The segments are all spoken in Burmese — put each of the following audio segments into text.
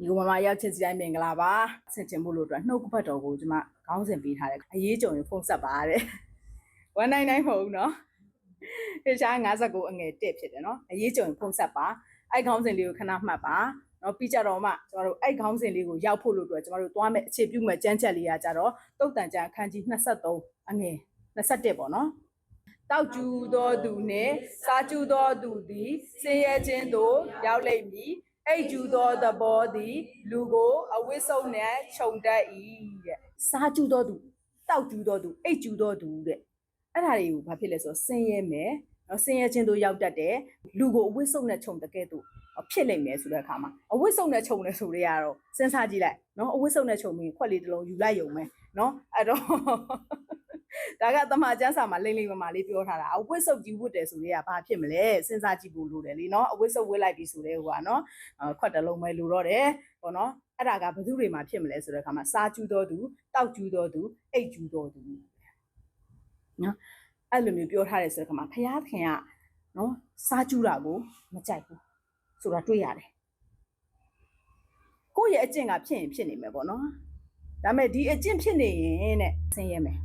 ညီကိုမမရောက်ချင်းစီတိုင်းမင်္ဂလာပါဆင်ကျင်ဖို့လို့အတွက်နှုတ်ကပတ်တော်ကိုကျွန်မခေါင်းစဉ်ပေးထားတယ်အရေးကြုံရင်ဖုန်းဆက်ပါတဲ့199မဟုတ်ဘူးနော်ဖေရှား59အငယ်1ဖြစ်တယ်နော်အရေးကြုံရင်ဖုန်းဆက်ပါအဲ့ခေါင်းစဉ်လေးကိုခဏမှတ်ပါနော်ပြီးကြတော့မှကျမတို့အဲ့ခေါင်းစဉ်လေးကိုရောက်ဖို့လို့အတွက်ကျမတို့သွားမယ်အခြေပြုမယ်ကြမ်းချက်လေးကကြတော့တုတ်တန်ကြအခန်းကြီး23အငယ်27ပေါ့နော်တောက်ကျူသောသူနှင့်စားကျူသောသူသည်ဆင်းရဲခြင်းသို့ရောက်လိမ့်မည် အိတ်ကျူသောသဘောသည် လူကိုအဝိစုံနဲ့ခြုံတတ်၏တဲ့စားကျူသောသူတောက်ကျူသောသူအိတ်ကျူသောသူတဲ့အဲ့ဒါတွေကိုဘာဖြစ်လဲဆိုတော့ဆင်းရဲမယ်နော်ဆင်းရဲခြင်းသို့ရောက်တတ်တယ်လူကိုအဝိစုံနဲ့ခြုံတကဲ့သို့ဖြစ်လိမ့်မယ်ဆိုတဲ့အခါမှာအဝိစုံနဲ့ခြုံတယ်ဆိုရဲကတော့စဉ်းစားကြည့်လိုက်နော်အဝိစုံနဲ့ခြုံပြီးခွက်လေးတစ်လုံးယူလိုက်ရုံပဲနော်အဲ့တော့ ဒါကတမချန်းစာမှာလိမ့်လိမ့်မမာလေးပြောထားတာအဝတ်စုပ်ကြီးဝတ်တယ်ဆိုတော့ဘာဖြစ်မလဲစဉ်းစားကြည့်ဖို့လိုတယ်လीเนาะအဝတ်စုပ်ဝတ်လိုက်ပြီဆိုတဲ့ဟိုကเนาะခွက်တစ်လုံးပဲလိုတော့တယ်ပေါ့เนาะအဲ့ဒါကဘယ်သူတွေမှာဖြစ်မလဲဆိုတဲ့အခါမှာစားကျူးတော်သူတောက်ကျူးတော်သူအိတ်ကျူးတော်သူเนาะအဲ့လိုမျိုးပြောထားတယ်ဆိုတဲ့အခါမှာဖယားခင်ကเนาะစားကျူးတာကိုမကြိုက်ဘူးဆိုတာတွေ့ရတယ်ကိုယ့်ရဲ့အကျင့်ကဖြစ်ရင်ဖြစ်နေမယ်ပေါ့เนาะဒါပေမဲ့ဒီအကျင့်ဖြစ်နေရင်တဲ့ဆင်းရဲမယ်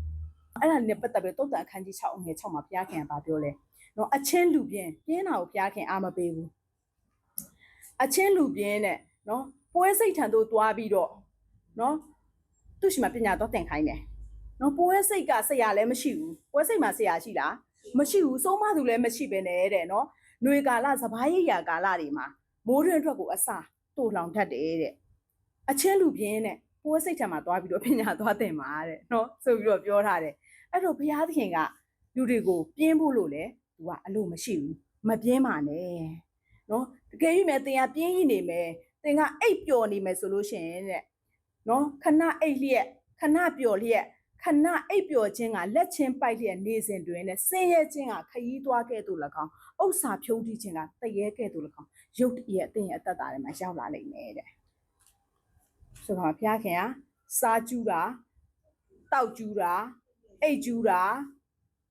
အဲ့ဒါနဲ့ပတ်သက်ပြီးတုတ်တန်အခန်းကြီး6အငယ်6မှာဘုရားခင်ကဗာပြောလဲနော်အချင်းလူပြင်းပြင်းတာကိုဘုရားခင်အာမပေးဘူးအချင်းလူပြင်းနဲ့နော်ပွဲစိတ်ထံသို့သွားပြီးတော့နော်သူ့ရှိမှာပညာတော့တင်ခိုင်းတယ်နော်ပွဲစိတ်ကဆရာလည်းမရှိဘူးပွဲစိတ်မှာဆရာရှိလားမရှိဘူးစိုးမသူလည်းမရှိပဲနဲ့တဲ့နော်ຫນွေကာလစပားရိပ်ရာကာလတွေမှာမိုးတွင်အတွက်ကိုအစာတို့လောင်တတ်တယ်တဲ့အချင်းလူပြင်းနဲ့ပွဲစိတ်ထံမှာသွားပြီးတော့ပညာသွားတင်ပါတဲ့နော်ဆိုပြီးတော့ပြောထားတယ် အဲ့တော့ဘုရားသခင်ကလူတွေကိုပြင်းဖို့လို့လေသူကအလိုမရှိဘူးမပြင်းပါနဲ့နော်တကယ်၍မဲ့သင်ကပြင်းရင်နေမယ်သင်ကအိပ်ပျော်နေမယ်ဆိုလို့ရှိရင်တဲ့နော်ခဏအိပ်လျက်ခဏပျော်လျက်ခဏအိပ်ပျော်ခြင်းကလက်ချင်းပိုက်လျက်နေစဉ်တွင်နဲ့ဆင်းရဲခြင်းကခရီးသွားခဲ့သူ၎င်းဥစ္စာဖြုံးတိခြင်းကတရေခဲ့သူ၎င်းရုပ်တရက်အသင်ရဲ့အသက်တာထဲမှာရောက်လာလိမ့်မယ်တဲ့ဆိုတော့ဘုရားခင်ကစားကျူးတာတောက်ကျူးတာ အိတ်ကျူးတာ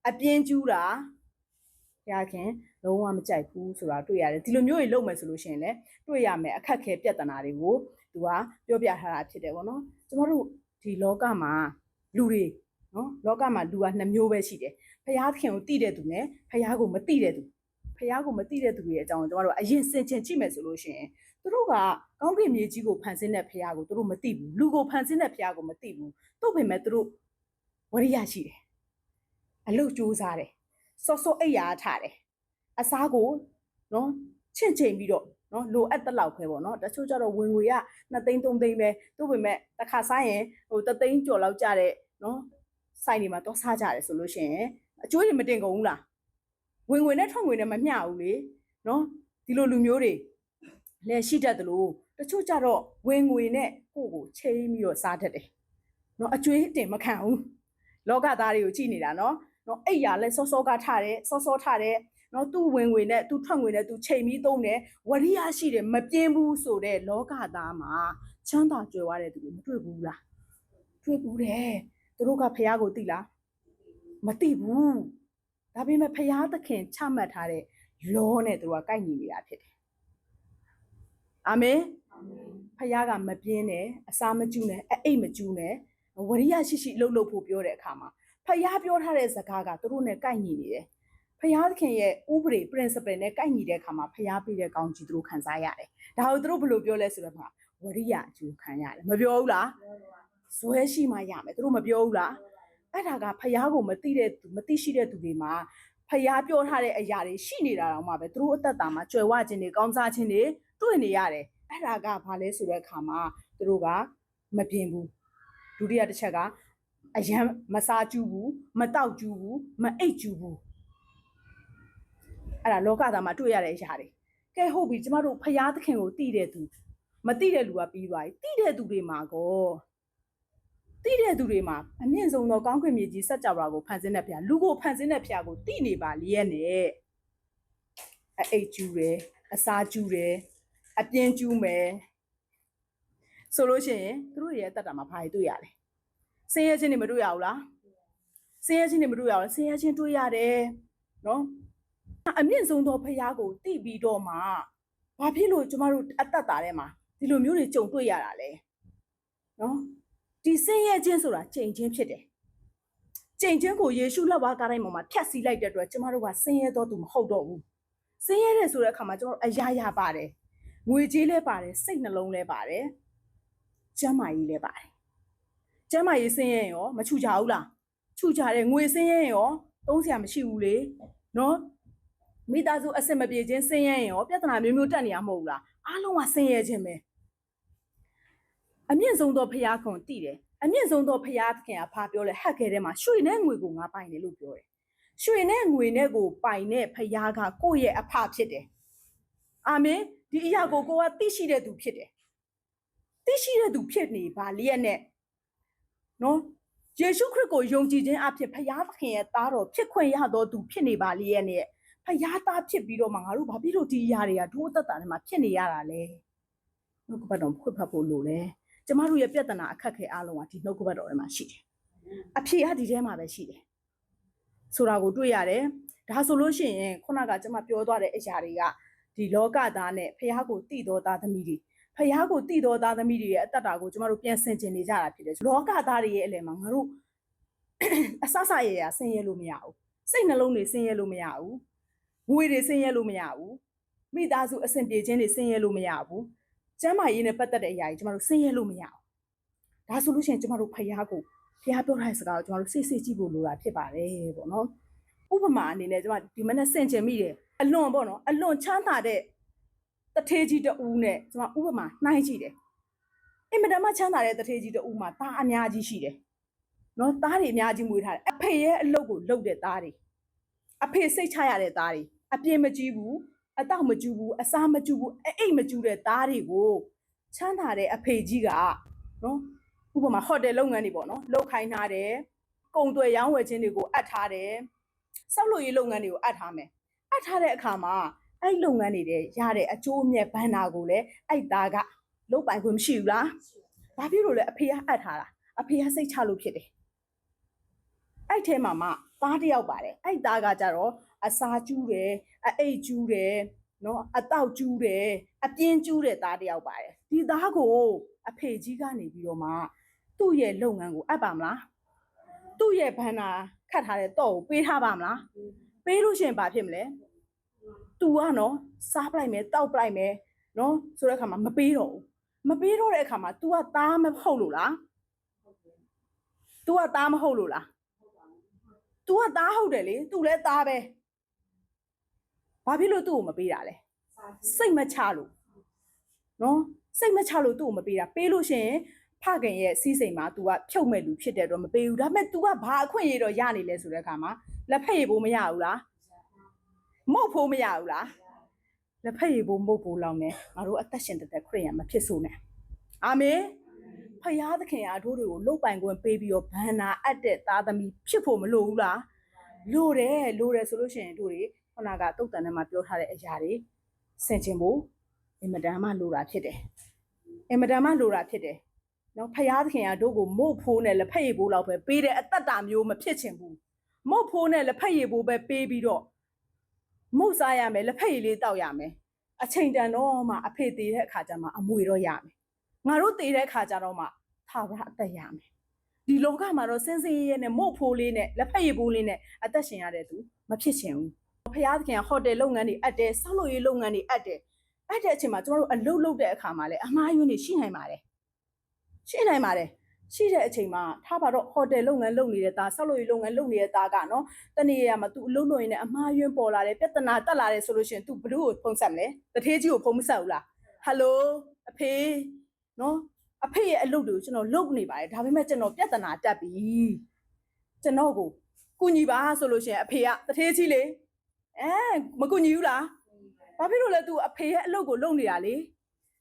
အပြင်းကျူးတာရခင်လုံးဝမကြိုက်ဘူးဆိုတာတွေ့ရတယ်ဒီလိုမျိုးတွေလုပ်မယ်ဆိုလို့ရှိရင်လည်းတွေ့ရမယ်အခက်ခဲပြဿနာတွေကိုသူကပြောပြထားတာဖြစ်တယ်ပေါ့နော်ကျမတို့ဒီလောကမှာလူတွေနော်လောကမှာလူကနှစ်မျိုးပဲရှိတယ်ဖះခင်ကိုတိတဲ့သူနဲ့ဖះကိုမတိတဲ့သူဖះကိုမတိတဲ့သူတွေအကြောင်းကျမတို့အရင်စင်ချင်ကြည့်မယ်ဆိုလို့ရှိရင်သူတို့ကကောင်းကင်မြေကြီးကိုဖန်ဆင်းတဲ့ဖះကိုသူတို့မတိဘူးလူကိုဖန်ဆင်းတဲ့ဖះကိုမတိဘူးတို့ပေမဲ့သူတို့ ဝရိယရှိတယ်အလုတ်ကြိုးစားတယ်စောစောအိပ်ရာထားတယ်အစားကိုနော်ချင့်ချိန်ပြီးတော့နော်လိုအပ်တဲ့လောက်ပဲပေါ့နော်တချို့ကျတော့ဝင်ငွေက2သိန်း3သိန်းပဲတို့ပေမဲ့တစ်ခါစားရင်ဟို3သိန်းကျော်လောက်ကြတဲ့နော်စိုက်နေမှာတော့စားကြတယ်ဆိုလို့ရှိရင်အကျိုးတွေမတင်ကုန်ဘူးလားဝင်ငွေနဲ့ထွက်ငွေနဲ့မမျှဘူးလေနော်ဒီလိုလူမျိုးတွေလည်းရှိတတ်တယ်လို့တချို့ကျတော့ဝင်ငွေနဲ့ကိုယ့်ကိုချိန်ပြီးတော့စားတတ်တယ်နော်အကျွေးတင်မခံဘူး လောကသားတွေကိုကြည့်နေတာနော်နော်အဲ့ရလဲစောစောကထားတယ်စောစောထားတယ်နော်သူ့ဝင်ငွေနဲ့သူ့ထွက်ငွေနဲ့သူချိန်ပြီးသုံးတယ်ဝရိယရှိတယ်မပြင်းဘူးဆိုတဲ့လောကသားမှာချမ်းသာကြွယ်ဝတဲ့သူတွေမတွေ့ဘူးလားတွေ့ဘူးတယ်သူတို့ကဖះကိုသိလားမသိဘူးဒါပေမဲ့ဖះသခင်ချမှတ်ထားတဲ့လောနဲ့သူတို့ကကိုက်ညီနေတာဖြစ်တယ်အာမင်ဖះကမပြင်းနဲ့အစာမကျူးနဲ့အအိတ်မကျူးနဲ့ ဝရိယရှိရှိလှုပ်လှုပ်ဖို့ပြောတဲ့အခါမှာဖျားပြောထားတဲ့စကားကသူတို့နဲ့ကိုက်ညီနေတယ်။ဖျားသခင်ရဲ့ဥပဒေ principle နဲ့ကိုက်ညီတဲ့အခါမှာဖျားပေးတဲ့ကောင်းကြီးသူတို့ခံစားရတယ်။ဒါကိုသူတို့ဘယ်လိုပြောလဲဆိုတော့ဝရိယအကျိုးခံရတယ်။မပြောဘူးလား။ဇွဲရှိမှရမယ်။သူတို့မပြောဘူးလား။အဲ့ဒါကဖျားကိုမသိတဲ့သူမသိရှိတဲ့သူတွေမှာဖျားပြောထားတဲ့အရာတွေရှိနေတာတော့မှပဲသူတို့အသက်တာမှာကြွယ်ဝခြင်းတွေကောင်းစားခြင်းတွေတွေ့နေရတယ်။အဲ့ဒါကဘာလဲဆိုတဲ့အခါမှာသူတို့ကမပြင်းဘူး။ ဒုတိယတစ်ချက်ကအယံမစားကျူးဘူးမတောက်ကျူးဘူးမအိတ်ကျူးဘူးအဲ့ဒါလောကသားမှာတွေ့ရတဲ့အရာတွေကဲဟုတ်ပြီကျမတို့ဖျားသခင်ကိုတည်တဲ့သူမတည်တဲ့လူကပြီးသွားပြီတည်တဲ့သူတွေမှာကောတည်တဲ့သူတွေမှာအမြင့်ဆုံးသောကောင်းကင်မြေကြီးစัจ java ကိုဖန်ဆင်းတဲ့ဖျားလူကိုဖန်ဆင်းတဲ့ဖျားကိုတည်နေပါလျက်နဲ့အအိတ်ကျူးတယ်အစားကျူးတယ်အပြင်းကျူးမယ် ဆိုလို့ရှိရင်သူတို့ရဲ့အသက်တာမှာဘာတွေတွေ့ရလဲဆင်းရဲခြင်းတွေမတွေ့ရဘူးလားဆင်းရဲခြင်းတွေမတွေ့ရဘူးဆင်းရဲခြင်းတွေ့ရတယ်နော်အမြင့်ဆုံးသောဖရားကိုတိပြီးတော့မှဘာဖြစ်လို့ကျမတို့အသက်တာထဲမှာဒီလိုမျိုးတွေကြုံတွေ့ရတာလဲနော်ဒီဆင်းရဲခြင်းဆိုတာချိန်ချင်းဖြစ်တယ်ချိန်ချင်းကိုယေရှုလက်ဝါးကားတိုင်းပေါ်မှာဖြတ်စီးလိုက်တဲ့အတွက်ကျမတို့ကဆင်းရဲတော့သူမဟုတ်တော့ဘူးဆင်းရဲတယ်ဆိုတဲ့အခါမှာကျမတို့အရာရာပါတယ်ငွေကြေးလဲပါတယ်စိတ်နှလုံးလဲပါတယ် ကျမ်းမာရေးလဲပါတယ်ကျမ်းမာရေးဆင်းရဲရောမချူကြဘူးလားချူကြတယ်ငွေဆင်းရဲရောသုံးစရာမရှိဘူးလေနော်မိသားစုအဆင်မပြေခြင်းဆင်းရဲရောပြဿနာမျိုးမျိုးတက်နေရမဟုတ်ဘူးလားအားလုံးကဆင်းရဲခြင်းပဲအမြင့်ဆုံးသောဖရာခွန်တည်တယ်အမြင့်ဆုံးသောဖရာသခင်ကဖာပြောလဲဟက်ခဲထဲမှာရွှေနဲ့ငွေကိုငါပိုင်တယ်လို့ပြောတယ်ရွှေနဲ့ငွေနဲ့ကိုပိုင်တဲ့ဖရာကကိုယ့်ရဲ့အဖဖြစ်တယ်အာမင်ဒီအရာကိုကိုကသိရှိတဲ့သူဖြစ်တယ် သိရှိတဲ့သူဖြစ်နေပါလျက်နဲ့နော်ယေရှုခရစ်ကိုယုံကြည်ခြင်းအဖြစ်ဖရာသခင်ရဲ့သားတော်ဖြစ်ခွင့်ရတော်သူဖြစ်နေပါလျက်နဲ့ဖရာသားဖြစ်ပြီးတော့မှငါတို့ဘာဖြစ်လို့ဒီအရာတွေကဒုအသက်တာထဲမှာဖြစ်နေရတာလဲနှုတ်ကပတ်တော်ဖွင့်ဖတ်ဖို့လိုတယ်ကျမတို့ရဲ့ပြဿနာအခက်ခဲအားလုံးကဒီနှုတ်ကပတ်တော်ထဲမှာရှိတယ်အဖြေကဒီထဲမှာပဲရှိတယ်ဆိုတာကိုတွေ့ရတယ်ဒါဆိုလို့ရှိရင်ခုနကကျမပြောသွားတဲ့အရာတွေကဒီလောကသားနဲ့ဖရာကိုတည်တော်သားသမီးတွေ ဖះကိုတည်တော်သားသမီးတွေရဲ့အတ္တတာကိုကျမတို့ပြန်ဆင်ကျင်နေကြတာဖြစ်တယ်လောကသားတွေရဲ့အလယ်မှာငါတို့အဆဆရရဆင်းရဲလို့မရဘူးစိတ်နှလုံးတွေဆင်းရဲလို့မရဘူးငွေတွေဆင်းရဲလို့မရဘူးမိသားစုအဆင်ပြေခြင်းတွေဆင်းရဲလို့မရဘူးကျမ်းမာရေးနဲ့ပတ်သက်တဲ့အရာကြီးကျမတို့ဆင်းရဲလို့မရဘူးဒါဆိုလို့ရှိရင်ကျမတို့ဖះကိုဖះပြောတဲ့စကားကိုကျမတို့စိတ်စိတ်ကြည့်ဖို့လိုတာဖြစ်ပါတယ်ပေါ့နော်ဥပမာအနေနဲ့ကျမဒီမနေ့ဆင်ကျင်မိတယ်အလွန်ပေါ့နော်အလွန်ချမ်းသာတဲ့ တထေးကြီးတဦးနဲ့ကျွန်မဥပမာနှိုင်းကြည့်တယ်အင်မတန်မှချမ်းသာတဲ့တထေးကြီးတဦးမှာသားအများကြီးရှိတယ်နော်သားတွေအများကြီးမွေးထားတယ်အဖေရဲ့အလုပ်ကိုလုပ်တဲ့သားတွေအဖေစိတ်ချရတဲ့သားတွေအပြင်းမကြီးဘူးအတော့မကျူးဘူးအစားမကျူးဘူးအိတ်မကျူးတဲ့သားတွေကိုချမ်းသာတဲ့အဖေကြီးကနော်ဥပမာဟိုတယ်လုပ်ငန်းတွေပေါ့နော်လုပ်ခိုင်းထားတယ်ကုံသွယ်ရောင်းဝယ်ခြင်းတွေကိုအပ်ထားတယ်ဆောက်လုပ်ရေးလုပ်ငန်းတွေကိုအပ်ထားမယ်အပ်ထားတဲ့အခါမှာ အဲ့လုပ်ငန်းတွေတဲ့ရတဲ့အကျိုးအမြတ်ဘဏ္ဍာကိုလည်းအဲ့သားကလုတ်ပိုင်ခွင့်မရှိဘူးလားဘာဖြစ်လို့လဲအဖေကအပ်ထားတာအဖေကစိတ်ချလို့ဖြစ်တယ်အဲ့ထဲမှာမှသားတစ်ယောက်ပါတယ်အဲ့သားကကြတော့အစာကျူးတယ်အအိတ်ကျူးတယ်နော်အတောက်ကျူးတယ်အပြင်းကျူးတဲ့သားတစ်ယောက်ပါတယ်ဒီသားကိုအဖေကြီးကနေပြီးတော့မှသူ့ရဲ့လုပ်ငန်းကိုအပ်ပါမလားသူ့ရဲ့ဘဏ္ဍာခတ်ထားတဲ့တော့ကိုပေးထားပါမလားပေးလို့ရှိရင်ဘာဖြစ်မလဲ तू ကနော်စားပလိုက်မယ်တောက်ပလိုက်မယ်နော်ဆိုတဲ့အခါမှာမပေးတော့ဘူးမပေးတော့တဲ့အခါမှာ तू ကသားမဟုတ်လို့လား तू ကသားမဟုတ်လို့လား तू ကသားဟုတ်တယ်လေ तू လည်းသားပဲဘာဖြစ်လို့သူ့ကိုမပေးတာလဲစိတ်မချလို့နော်စိတ်မချလို့သူ့ကိုမပေးတာပေးလို့ရှိရင်ဖခင်ရဲ့စီးစိမ်မှာ तू ကဖြုတ်မဲ့လူဖြစ်တယ်တော့မပေးဘူးဒါပေမဲ့ तू ကဘာအခွင့်အရေးတော့ရနေလဲဆိုတဲ့အခါမှာလက်ဖက်ရည်ဖို့မရဘူးလား မုတ်ဖို့မရဘူးလားလက်ဖက်ရည်ဖို့မုတ်ဖို့လောင်းနေငါတို့အသက်ရှင်တဲ့ခရစ်ယာန်မဖြစ်ဆိုနဲ့အာမင်ဖယားသခင်အားတို့တွေကိုလုတ်ပိုင်ခွင့်ပေးပြီးတော့ဘန္နာအပ်တဲ့သားသမီးဖြစ်ဖို့မလိုဘူးလားလိုတယ်လိုတယ်ဆိုလို့ရှိရင်တို့တွေခုနကတုတ်တန်ထဲမှာပြောထားတဲ့အရာတွေဆင်ခြင်ဖို့အင်မတန်မှလိုတာဖြစ်တယ်အင်မတန်မှလိုတာဖြစ်တယ်နော်ဖယားသခင်အားတို့ကိုမုတ်ဖိုးနဲ့လက်ဖက်ရည်ဖို့လောက်ပဲပေးတဲ့အသက်တာမျိုးမဖြစ်ချင်ဘူးမုတ်ဖိုးနဲ့လက်ဖက်ရည်ဖို့ပဲပေးပြီးတော့ မုတ်စားရမယ်လက်ဖက်ရည်လေးတောက်ရမယ်အချိန်တန်တော့မှအဖေသေးတဲ့အခါကျမှအမွေတော့ရမယ်ငါတို့သေးတဲ့အခါကျတော့မှသာဝရအသက်ရမယ်ဒီလောကမှာတော့စင်စင်ရဲရဲနဲ့မုတ်ဖိုးလေးနဲ့လက်ဖက်ရည်ပိုးလေးနဲ့အသက်ရှင်ရတဲ့သူမဖြစ်ချင်ဘူးဖခင်သခင်ဟိုတယ်လုပ်ငန်းတွေအပ်တယ်ဆောက်လုပ်ရေးလုပ်ငန်းတွေအပ်တယ်အပ်တဲ့အချိန်မှာကျမတို့အလုပ်လုပ်တဲ့အခါမှာလည်းအမားယွန်းတွေရှိနိုင်ပါတယ်ရှိနိုင်ပါတယ် ရှိတဲ့အချိန်မှာထားပါတော့ဟိုတယ်လုပ်ငန်းလုပ်နေတဲ့သားဆောက်လုပ်ရေးလုပ်ငန်းလုပ်နေတဲ့သားကနော်တနေ့ရမှာ तू အလုပ်လုပ်ရင်လည်းအမားယွန်းပေါ်လာတယ်ပြဿနာတက်လာတယ်ဆိုလို့ရှိရင် तू ဘလို့ကိုဖုံးဆက်မလဲတထေးကြီးကိုဖုံးမဆက်ဘူးလားဟယ်လိုအဖေနော်အဖေရဲ့အလုပ်တွေကိုကျွန်တော်လုပ်နေပါတယ်ဒါပေမဲ့ကျွန်တော်ပြဿနာတက်ပြီကျွန်တော်ကိုကုညီပါဆိုလို့ရှိရင်အဖေကတထေးကြီးလေအဲမကုညီဘူးလားဘာဖြစ်လို့လဲ तू အဖေရဲ့အလုပ်ကိုလုပ်နေတာလေ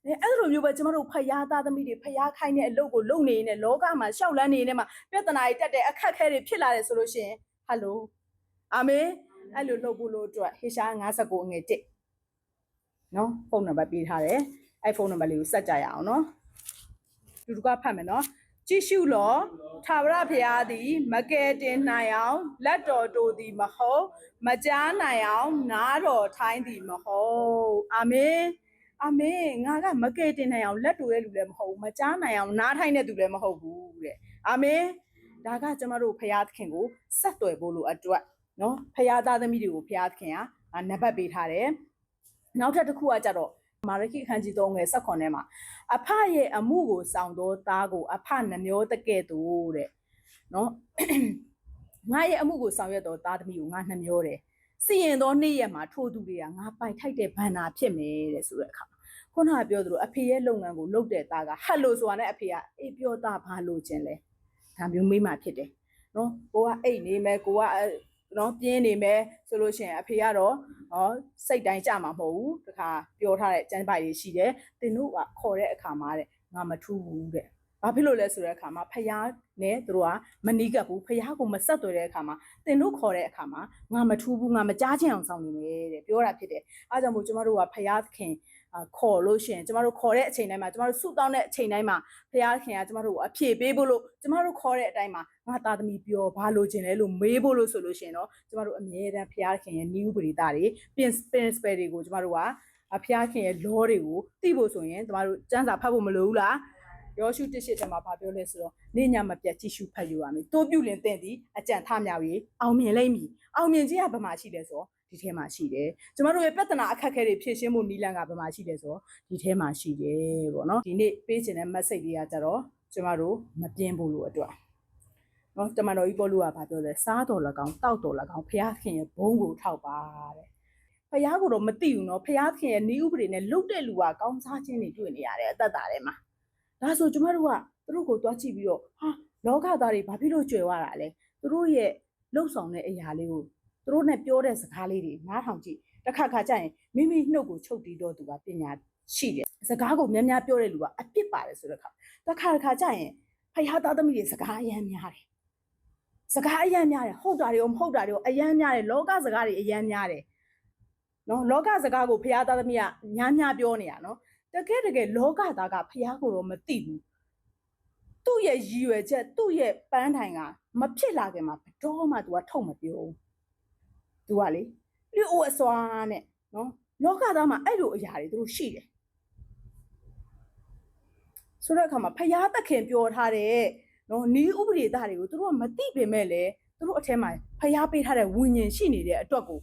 အဲအဲ့လိုမျိုးပဲကျမတို့ဖယားသားသမီးတွေဖယားခိုင်းတဲ့အလုပ်ကိုလုပ်နေနေလောကမှာရှောက်လန်းနေနေမှာပြဿနာတွေတက်တဲ့အခက်အခဲတွေဖြစ်လာတယ်ဆိုလို့ရှိရင်ဟယ်လိုအာမင်အဲ့လိုလုပ်ဖို့လို့အတွက်ဟေရှာ59ငွေ1နော်ဖုန်းနံပါတ်ပေးထားတယ်အဲ့ဖုန်းနံပါတ်လေးကိုဆက်ကြရအောင်နော်တူတူကဖတ်မယ်နော်ကြည့်ရှုလောထာဝရဘုရားသည် မကယ်တင်နိုင်အောင်လက်တော်တို့သည်မဟုတ်မကြားနိုင်အောင်နားတော်ထိုင်းသည်မဟုတ်အာမင် အမေငါကမကဲတင်နိုင်အောင်လက်တူတဲ့လူလည်းမဟုတ်ဘူးမကြားနိုင်အောင်နားထိုင်တဲ့သူလည်းမဟုတ်ဘူးတဲ့အမေဒါကကျမတို့ဖရာသခင်ကိုဆက်သွယ်ဖို့လို့အတွက်နော်ဖရာသားသမီးတွေကိုဖရာသခင်ကအာနံပါတ်ပေးထားတယ်နောက်ထပ်တစ်ခုကကြတော့မာရခိခန်းကြီးသုံးငယ်ဆက်ခွန်ထဲမှာအဖရဲ့အမှုကိုစောင့်တော့သားကို အဖနှမျောတကဲ့သို့တဲ့နော်ငါရဲ့အမှုကိုဆောင်ရွက်တော့သားသမီးကိုငါနှမျောတယ်စီရင်သောနေ့ရက်မှာထိုးသူတွေကငါပိုင်ထိုက်တဲ့ဘန္နာဖြစ်မယ်တဲ့ဆိုတဲ့အခါ ခုနကပြောသလိုအဖေရဲ့လုပ်ငန်းကိုလုပ်တဲ့သားကဟတ်လို့ဆိုတာနဲ့အဖေကအေးပြောသားဘာလို့ခြင်းလဲဒါမျိုးမိမှဖြစ်တယ်နော်ကိုကအိတ်နေမယ်ကိုကအဲနော်ပြင်းနေမယ်ဆိုလို့ရှိရင်အဖေကတော့ဟောစိတ်တိုင်းကြမှာမဟုတ်ဘူးတခါပြောထားတဲ့ကျန်းပိုက်တွေရှိတယ်တင်တို့ကခေါ်တဲ့အခါမှာတဲ့ငါမထူးဘူးတဲ့ဘာဖြစ်လို့လဲဆိုတဲ့အခါမှာဖယားနဲ့သူတို့ကမနီးကပ်ဘူးဖယားကိုမဆက်သွယ်တဲ့အခါမှာတင်တို့ခေါ်တဲ့အခါမှာငါမထူးဘူးငါမကြားချင်အောင်ဆောင်နေမယ်တဲ့ပြောတာဖြစ်တယ်အားကြောင့်မို့ကျမတို့ကဖယားခင်အာ ခေါ်လို့ရှိရင်ကျမတို့ခေါ်တဲ့အချိန်တိုင်းမှာကျမတို့ဆုတောင်းတဲ့အချိန်တိုင်းမှာဖယားခင်ကကျမတို့ကိုအဖြေပေးဖို့လို့ကျမတို့ခေါ်တဲ့အတိုင်းမှာငါသားသမီးပြောဘာလို့ခြင်းလဲလို့မေးဖို့လို့ဆိုလို့ရှိရင်တော့ကျမတို့အမြဲတမ်းဖယားခင်ရဲ့ဤဥပဒေသားတွေ principle တွေကိုကျမတို့ကအဖျားခင်ရဲ့ law တွေကိုသိဖို့ဆိုရင်ကျမတို့စံစာဖတ်ဖို့မလိုဘူးလားယောရှုတစ်ရှစ်ထဲမှာဘာပြောလဲဆိုတော့နေညာမပြတ်ကြည့်ရှုဖတ်ယူရမယ်တိုးပြုလင်တဲ့သည်အကြံထမြောက်ရေးအောင်မြင်လိမ့်မည်အောင်မြင်ခြင်းကဘာမှရှိလဲဆိုတော့ ဒီထဲမှာရှိတယ်ကျမတို့ရဲ့ပြဿနာအခက်အခဲတွေဖြေရှင်းဖို့နီလန်ကဘယ်မှာရှိလဲဆိုတော့ဒီထဲမှာရှိတယ်ပေါ့နော်ဒီနေ့ပေးချင်တဲ့ message တွေကကြတော့ကျမတို့မပြင်းဖို့လို့အတွက်နော်တမန်တော်ကြီးပေါ်လို့ကဘာပြောလဲစားတော်၎င်းတောက်တော်၎င်းဖျားခင်ရဲ့ဘုံကိုထောက်ပါတဲ့ဖျားကိုတော့မသိဘူးနော်ဖျားခင်ရဲ့ဤဥပဒေနဲ့လုတ်တဲ့လူကကောင်းစားခြင်းတွေတွေ့နေရတယ်အသက်တာထဲမှာဒါဆိုကျမတို့ကသူတို့ကိုတွားကြည့်ပြီးတော့ဟာလောကသားတွေဘာဖြစ်လို့ကြွယ်ဝတာလဲသူတို့ရဲ့လှုပ်ဆောင်တဲ့အရာလေးကို သူတို့နဲ့ပြောတဲ့စကားလေးတွေနားထောင်ကြည့်တစ်ခါခါကျရင်မိမိနှုတ်ကိုချုပ်တီးတော့သူကပညာရှိတယ်စကားကိုများများပြောတဲ့လူကအပြစ်ပါတယ်ဆိုတဲ့ခါတစ်ခါတစ်ခါကျရင်ဖះသားသမီးတွေစကားအယမ်းများတယ်စကားအယမ်းများတယ်ဟုတ်တာတွေကိုမဟုတ်တာတွေကိုအယမ်းများတယ်လောကစကားတွေအယမ်းများတယ်နော်လောကစကားကိုဖះသားသမီးကညာညာပြောနေတာနော်တကယ်တကယ်လောကသားကဖះကိုတော့မသိဘူးသူ့ရဲ့ရည်ရွယ်ချက်သူ့ရဲ့ပန်းတိုင်ကမဖြစ်လာခင်မှာဘယ်တော့မှ तू ကထုတ်မပြောဘူး तू ကလေလူအိုအစွာနဲ့နော်လောကသားမှာအဲ့လိုအရာတွေသူတို့ရှိတယ်ဆိုတဲ့အခါမှာဖះသခင်ပြောထားတဲ့နော်နီးဥပဒေသားတွေကိုသူတို့ကမသိပေမဲ့လည်းသူတို့အထက်မှာဖះပေးထားတဲ့ဝิญဉ်ရှိနေတဲ့အတွက်ကို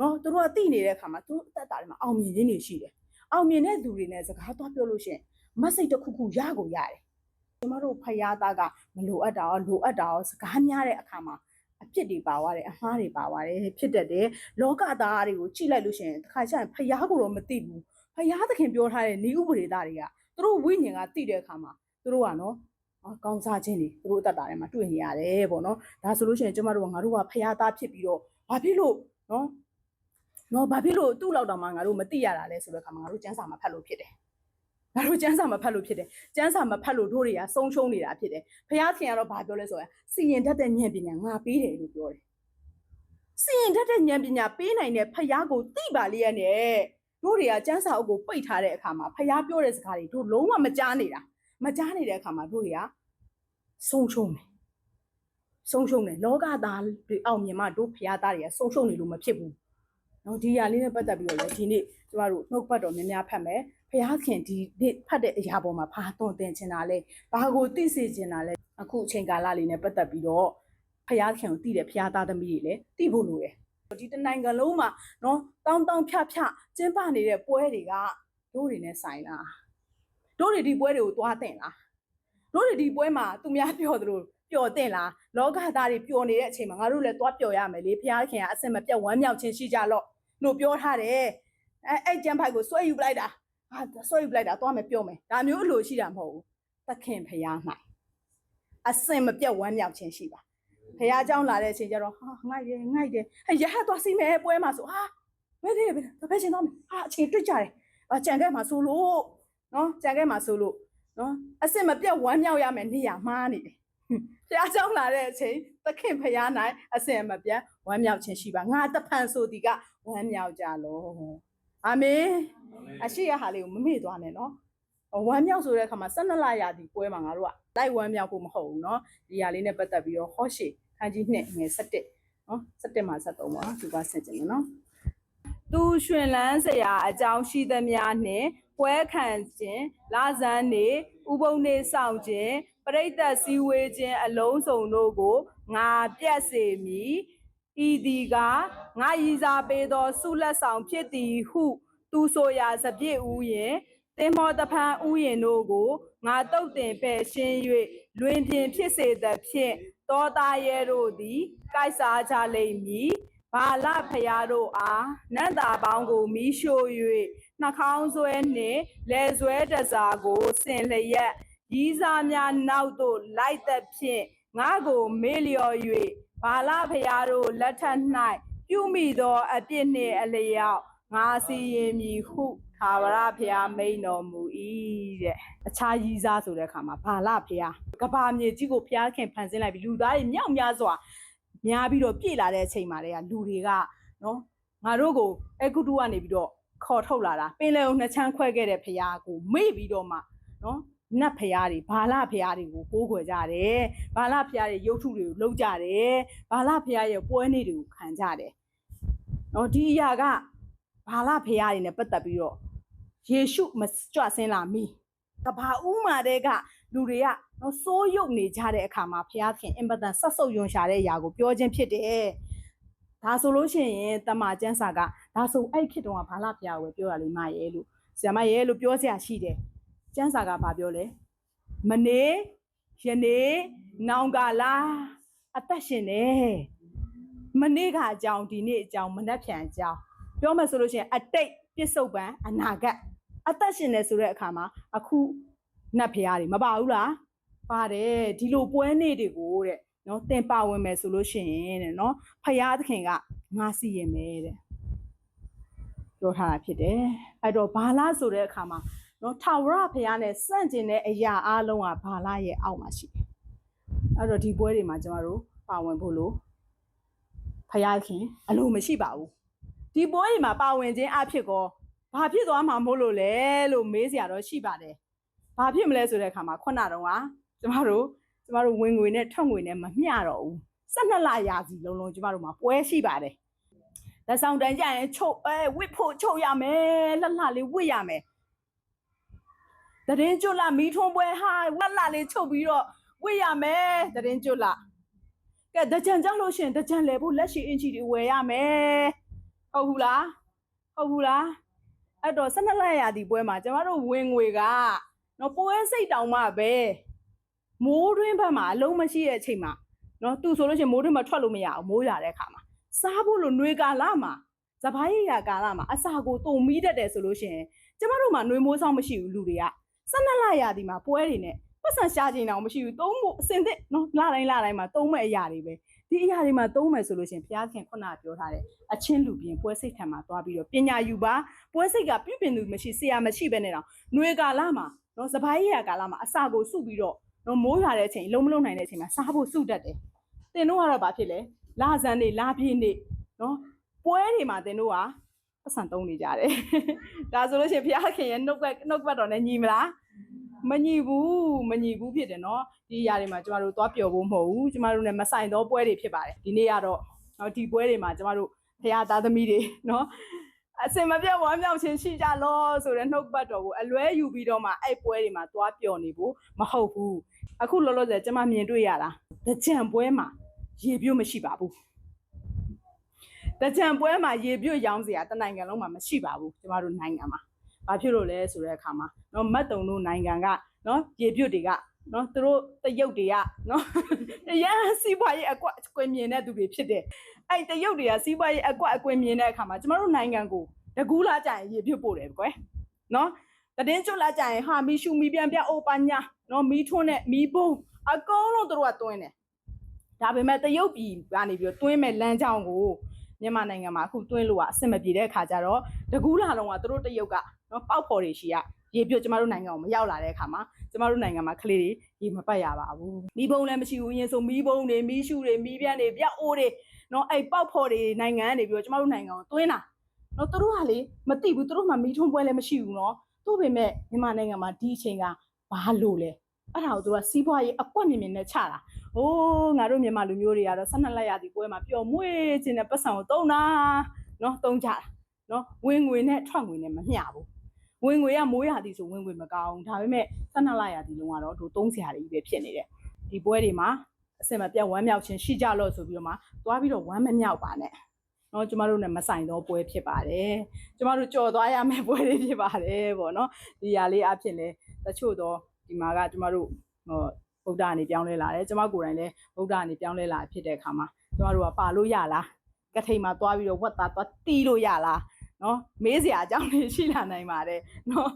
နော်သူတို့ကသိနေတဲ့အခါမှာသူတို့အသက်တာတွေမှာအောင်မြင်ခြင်းတွေရှိတယ်။အောင်မြင်တဲ့သူတွေနဲ့စကားသွားပြောလို့ရှိရင်မတ်စိတ်တစ်ခုခုရကိုရတယ်။ကျမတို့ဖယားသားကမလိုအပ်တာရောလိုအပ်တာရောစကားများတဲ့အခါမှာ အပြစ်တွေပါသွားတယ်အမှားတွေပါသွားတယ်ဖြစ်တတ်တယ်လောကသားတွေကိုကြည့်လိုက်လို့ရှိရင်တစ်ခါကျရင်ဖယားကိုတော့မသိဘူးဖယားသခင်ပြောထားတဲ့နေဥပဒေသားတွေကသူတို့ဝိညာဉ်ကသိတဲ့အခါမှာသူတို့ကနော်အကောင်းစားခြင်းတွေသူတို့အသက်တာထဲမှာတွေ့နေရတယ်ပေါ့နော်ဒါဆိုလို့ရှိရင်ကျမတို့ကငါတို့ကဖယားသားဖြစ်ပြီးတော့ဘာဖြစ်လို့နော်နော်ဘာဖြစ်လို့သူ့လောက်တောင်မှငါတို့မသိရတာလဲဆိုတဲ့ခါမှာငါတို့စမ်းစာမဖတ်လို့ဖြစ်တယ် ငါတို့စမ်းစာမဖတ်လို့ဖြစ်တယ်စမ်းစာမဖတ်လို့တို့တွေကဆုံးရှုံးနေတာဖြစ်တယ်ဖះခင်ကတော့ဘာပြောလဲဆိုရင်စီရင်တတ်တဲ့ဉာဏ်ပညာငါပေးတယ်လို့ပြောတယ်စီရင်တတ်တဲ့ဉာဏ်ပညာပေးနိုင်တဲ့ဖះကိုသိပါလျက်နဲ့တို့တွေကစမ်းစာအုပ်ကိုပိတ်ထားတဲ့အခါမှာဖះပြောတဲ့စကားတွေတို့လုံးဝမကြားနေတာမကြားနေတဲ့အခါမှာတို့တွေကဆုံးရှုံးတယ်ဆုံးရှုံးတယ်လောကသားတွေအောင်မြင်မှတို့ဖះသားတွေကဆုံးရှုံးနေလို့မဖြစ်ဘူးနော်ဒီຢာလေးနဲ့ပတ်သက်ပြီးတော့လည်းဒီနေ့ကျမတို့နှုတ်ပတ်တော်များများဖတ်မယ် ဖះခင်ဒီနေ့ဖတ်တဲ့အရာပေါ်မှာဘာသွန်သင်ချင်တာလဲဘာကိုသိစေချင်တာလဲအခုအချိန်ကာလလေးနဲ့ပတ်သက်ပြီးတော့ဖះခင်ကိုသိတဲ့ဖះသားသမီးတွေလည်းသိဖို့လိုတယ်ဒီတနိုင်ငံလုံးမှာနော်တောင်းတောင်းဖြဖြကျင်းပနေတဲ့ပွဲတွေကတို့တွေနဲ့ဆိုင်လားတို့တွေဒီပွဲတွေကိုသွားတင်လားတို့တွေဒီပွဲမှာသူများပြောသလိုပျော်တင်လားလောကသားတွေပျော်နေတဲ့အချိန်မှာငါတို့လည်းသွားပျော်ရမယ်လေဖះခင်ကအစင်မပြတ်ဝမ်းမြောက်ခြင်းရှိကြလော့လို့ပြောထားတယ်အဲအဲ့ကျမ်းဖိုက်ကိုဆွဲယူပလိုက်တာ ဟာဆွဲယူပလိုက်တာသွားမယ်ပြောမယ်ဒါမျိုးအလိုရှိတာမဟုတ်ဘူးသခင်ဖရား၌အစင်မပြတ်ဝမ်းမြောက်ခြင်းရှိပါဖရားเจ้าလာတဲ့အချိန်ကျတော့ဟာငိုက်တယ်ငိုက်တယ်ဟဲ့ရဟတ်သွားစီမယ်ပွဲမှာဆိုဟာဘယ်သေးဘယ်ဘယ်ချင်းတော့ဟာအချိန်တွေ့ကြတယ်အကြံခဲ့မှာဆိုလို့နော်ကြံခဲ့မှာဆိုလို့နော်အစင်မပြတ်ဝမ်းမြောက်ရမယ်နေရမှားနေတယ်ဖရားเจ้าလာတဲ့အချိန်သခင်ဖရား၌အစင်မပြတ်ဝမ်းမြောက်ခြင်းရှိပါငါတဖန်ဆိုဒီက ဝမ်းမြောက်ကြလို့ အာမင်အရှိရဟာလေးကိုမမေ့သွားနဲ့နော်ဝမ်းမြောက်ဆိုတဲ့အခါမှာ12လရာသီပွဲမှာငါတို့ကလိုက်ဝမ်းမြောက်ဖို့မဟုတ်ဘူးเนาะဒီဟာလေးနဲ့ပတ်သက်ပြီးတော့ဟောရှေခန်းကြီး2ငယ်17เนาะ17မှာ73ပေါ့နော်သူကဆက်ကြည့်မယ်နော်သူရှင်လန်းစရာအကြောင်းရှိသမျှနှင့်ဝ ပွဲခံခြင်းလာဇန်နေဥပုံနေဆောင်ခြင်းပရိသတ်စည်းဝေးခြင်းအလုံးစုံတို့ကိုငါပြတ်စေမည် ဤဒီကငါရည်စားပေးသောဆုလက်ဆောင်ဖြစ်သည်ဟု သူဆိုရာစပြည့်ဥယင်တင်မောတဖန်ဥယင်တို့ကိုငါတုတ်တင်ပဲ့ရှင်း၍လွင်ပြင်ဖြစ်စေသဖြင့်တောသားရဲတို့သည်ကိုက်စားကြလိမ့်မည်ဘာလဖရာတို့အားနတ်တာပေါင်းကိုမီးရှို့၍နှာခေါင်းဆွဲနှင့်လဲဆွဲတစားကိုဆင်လျက်ရီးစားများနောက်သို့လိုက်သက်ဖြင့်ငါကိုမေ့လျော်၍ ဘာလဖရာတို့လက်ထက်၌ပြုမိသောအပြစ်နှင့်အလျောက်ငါစီရင်မည်ဟုသာဝရဖရာမိန်တော်မူ၏တဲ့အခြားရီးစားဆိုတဲ့အခါမှာဘာလဖရာကဘာမြေကြီးကိုဖျားခင်ဖန်ဆင်းလိုက်ပြီးလူသားတွေမြောက်များစွာများပြီးတော့ပြည်လာတဲ့အချိန်မှာတည်းကလူတွေကနော်ငါတို့ကိုအကုတုကနေပြီးတော့ခေါ်ထုတ်လာတာပင်လယ်ကိုနှစ်ချမ်းခွဲခဲ့တဲ့ဖရားကိုမေ့ပြီးတော့မှနော် နတ်ဖရားတွေဘာလဖရားတွေကိုပိုးခွေကြတယ်ဘာလဖရားတွေရုပ်ထုတွေကိုလှုပ်ကြတယ်ဘာလဖရားရဲ့ပွဲနေ့တွေကိုခံကြတယ်နော်ဒီအရာကဘာလဖရားတွေနဲ့ပတ်သက်ပြီးတော့ယေရှုမကြွဆင်းလာမီကဘာဥမာတဲ့ကလူတွေကနော်စိုးရုပ်နေကြတဲ့အခါမှာဘုရားခင်အင်ပတန်ဆက်ဆုပ်ယွန်ရှာတဲ့အရာကိုပြောခြင်းဖြစ်တယ်။ဒါဆိုလို့ရှိရင်တမန်ကျမ်းစာကဒါဆိုအဲ့ခေတ်တုန်းကဘာလာဘုရားကိုပဲပြောတာလေးမရဲလို့ဆရာမရဲလို့ပြောစရာရှိတယ်။ ကျမ်းစာကဘာပြောလဲ။မနေယနေ့နောင်ကာလာအသက်ရှင်နေမနေ့ကအကြောင်းဒီနေ့အကြောင်းမနှက်ဖြန်အကြောင်းပြောမှဆိုလို့ရှိရင်အတိတ်ပြစ္ဆုတ်ပံအနာဂတ်အသက်ရှင်နေဆိုတဲ့အခါမှာအခုနတ်ဖရားတွေမပါဘူးလားပါတယ်ဒီလိုပွဲနေ့တွေကိုတဲ့နော်တင်ပါဝင်မယ်ဆိုလို့ရှိရင်တဲ့နော်ဖရားသခင်ကငါစီရင်မယ်တဲ့ပြောထားတာဖြစ်တယ်အဲ့တော့ဘာလားဆိုတဲ့အခါမှာ နော်ထာဝရဖရားနဲ့စန့်ကျင်တဲ့အရာအလုံးကဘာလားရဲ့အောက်မှာရှိတယ်အဲ့တော့ဒီပွဲတွေမှာကျမတို့ပါဝင်ဖို့လို့ဖရားသခင်အလိုမရှိပါဘူးဒီပွဲတွေမှာပါဝင်ခြင်းအဖြစ်ကောဘာဖြစ်သွားမှာမို့လို့လဲလို့မေးစရာတော့ရှိပါတယ်ဘာဖြစ်မလဲဆိုတဲ့အခါမှာခုနတော့ကကျမတို့ကျမတို့ဝင်ငွေနဲ့ထွက်ငွေနဲ့မမျှတော့ဘူး12လရာစီလုံးလုံးကျမတို့မှာပွဲရှိပါတယ်လက်ဆောင်တန်းကြရင်ချုပ်အဲဝစ်ဖို့ချုပ်ရမယ်လှလှလေးဝစ်ရမယ် တရင်ကျွလာမီးထွန်းပွဲဟာဝက်လာလေးချုပ်ပြီးတော့ဝိရမယ်တရင်ကျွလာကဲတကြံကြောက်လို့ရှင်တကြံလဲဖို့လက်ရှိအင်ချီတွေဝယ်ရမယ်ဟုတ်ဘူးလားဟုတ်ဘူးလားအဲ့တော့12လရာသီပွဲမှာကျမတို့ဝင်ငွေကနော်ပွဲစိတ်တောင်မှပဲမိုးတွင်းဘက်မှာအလုံးမရှိတဲ့အချိန်မှာနော်သူဆိုလို့ရှင်မိုးတွင်းမှာထွက်လို့မရအောင်မိုးရတဲ့အခါမှာစားဖို့လို့နှွေကာလမှာစပိုင်းရကာလမှာအစာကိုတုံမီးတတ်တယ်ဆိုလို့ရှင်ကျမတို့မှာနှွေမိုးဆောင်မရှိဘူးလူတွေက 12လရာဒီမှာပွဲတွေနဲ့ပတ်စံရှားခြင်းတောင်မရှိဘူးသုံးဖို့အစင်သစ်နော်လတိုင်းလတိုင်းမှာသုံးမဲ့အရာတွေပဲဒီအရာတွေမှာသုံးမယ်ဆိုလို့ရှိရင်ဘုရားခင်ခုနကပြောထားတဲ့အချင်းလူပြင်ပွဲစိတ်ထံမှာသွားပြီးတော့ပညာယူပါပွဲစိတ်ကပြုပြင်သူမရှိဆရာမရှိပဲနဲ့တော့ຫນွေကာလမှာနော်စပိုင်းရကာလမှာအစာကိုစုပြီးတော့နော်မိုးရွာတဲ့အချိန်လုံးမလုံးနိုင်တဲ့အချိန်မှာစားဖို့စုတတ်တယ်တင်တို့ကတော့ဘာဖြစ်လဲလာဇန်နေလာပြင်းနေနော်ပွဲတွေမှာတင်တို့က ပတ်စံသုံးနေကြတယ်ဒါဆိုလို့ရှိရင်ဘုရားခင်ရဲ့နှုတ်ကနှုတ်ပတ်တော်နဲ့ညီမလားမညီဘူးမညီဘူးဖြစ်တယ်နော်ဒီຢာတွေမှာကျမတို့သွားပျော်ဖို့မဟုတ်ဘူးကျမတို့ ਨੇ မဆိုင်သောပွဲတွေဖြစ်ပါတယ်ဒီနေ့ကတော့နော်ဒီပွဲတွေမှာကျမတို့ဖခင်သားသမီးတွေနော်အစင်မပြတ်ဝမ်းမြောက်ခြင်းရှိကြလောဆိုတဲ့နှုတ်ပတ်တော်ကိုအလွဲယူပြီးတော့မှအဲ့ပွဲတွေမှာသွားပျော်နေဖို့မဟုတ်ဘူးအခုလောလောဆယ်ကျမမြင်တွေ့ရတာတကြံပွဲမှာရေပြွတ်မရှိပါဘူး တကြံပွဲမှာရေပြွတ်ရောင်းစရာတနိုင်ငံလုံးမှာမရှိပါဘူးကျမတို့နိုင်ငံမှာဘာဖြစ်လို့လဲဆိုတဲ့အခါမှာနော်မတ်တုံတို့နိုင်ငံကနော်ရေပြွတ်တွေကနော်သူတို့တရုတ်တွေကနော်တရားစီးပွားရေးအကွက်အကွင်မြင်တဲ့သူတွေဖြစ်တယ်အဲ့တရုတ်တွေကစီးပွားရေးအကွက်အကွင်မြင်တဲ့အခါမှာကျမတို့နိုင်ငံကိုတကူးလာကြရင်ရေပြွတ်ပို့တယ်ကွယ်နော်တည်င်းကျွတ်လာကြရင်ဟာမီရှူမီပြန်ပြအိုပါညာနော်မီထွန်းနဲ့မီဘုံအကုန်လုံးသူတို့ကတွင်းတယ်ဒါပေမဲ့တရုတ်ပြည်ကနေပြီးတော့တွင်းမဲ့လမ်းကြောင်းကို မြန်မာနိုင်ငံမှာအခုတွင်းလို့ကအဆင်မပြေတဲ့အခါကျတော့တကူးလာတော့ကသူတို့တရုတ်ကနော်ပောက်ဖော်တွေရှိရရေပြတ်ကျမတို့နိုင်ငံကိုမရောက်လာတဲ့အခါမှာကျမတို့နိုင်ငံမှာကလေးတွေရေမပတ်ရပါဘူးမီးဘုံလည်းမရှိဘူးအရင်ဆိုမီးဘုံတွေမီးရှူတွေမီးပြန့်တွေပြအိုးတွေနော်အဲ့ပောက်ဖော်တွေနိုင်ငံကနေပြီးတော့ကျမတို့နိုင်ငံကိုတွင်းတာနော်သူတို့ကလေမသိဘူးသူတို့မှမီးထွန်းပွဲလည်းမရှိဘူးနော်သို့ပေမဲ့မြန်မာနိုင်ငံမှာဒီအချိန်ကဘာလို့လဲ အဲ့ဒါကိုသူကစီးပွားရေးအကွက်မြင်မြင်နဲ့ချတာ။အိုးငါတို့မြန်မာလူမျိုးတွေကတော့12လက်ရသည်ပွဲမှာပျော်မွေ့ခြင်းနဲ့ပတ်စံကိုတုံးတာနော်တုံးကြတာနော်ဝင်ငွေနဲ့ထွက်ငွေနဲ့မမျှဘူးဝင်ငွေကမိုးရာသီဆိုဝင်ငွေမကောင်းဒါပေမဲ့12လရာသီလုံးကတော့တို့သုံးစရာတွေပဲဖြစ်နေတယ်ဒီပွဲတွေမှာအစင်မပြတ်ဝမ်းမြောက်ခြင်းရှိကြလို့ဆိုပြီးတော့မှသွားပြီးတော့ဝမ်းမမြောက်ပါနဲ့နော်ကျမတို့နဲ့မဆိုင်တော့ပွဲဖြစ်ပါတယ်ကျမတို့ကြော်သွားရမယ့်ပွဲတွေဖြစ်ပါတယ်ပေါ့နော်ဒီຢာလေးအဖြစ်လဲတချို့တော့ ဒီမှာကကျမတို့ဟောဗုဒ္ဓအနေပြောင်းလဲလာတယ်ကျမကိုယ်တိုင်လည်းဗုဒ္ဓအနေပြောင်းလဲလာဖြစ်တဲ့အခါမှာကျမတို့ကပါလို့ရလားကထိန်မှာသွားပြီးတော့ဝတ်သားသွားတီးလို့ရလားနော်မေးစရာအကြောင်းတွေရှိလာနိုင်ပါတယ်နော်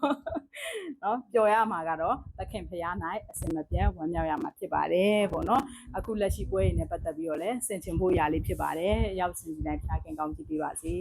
နော်ပျော်ရမှာကတော့သခင်ဖရား၌အစင်မပြတ်ဝမ်းမြောက်ရမှာဖြစ်ပါတယ်ပေါ့နော်အခုလက်ရှိပွဲရည်နဲ့ပတ်သက်ပြီးတော့လည်းဆင်ခြင်ဖို့ရာလေးဖြစ်ပါတယ်ရောက်စီတိုင်းဖရားခင်ကောင်းကြည့်ပေးပါစေ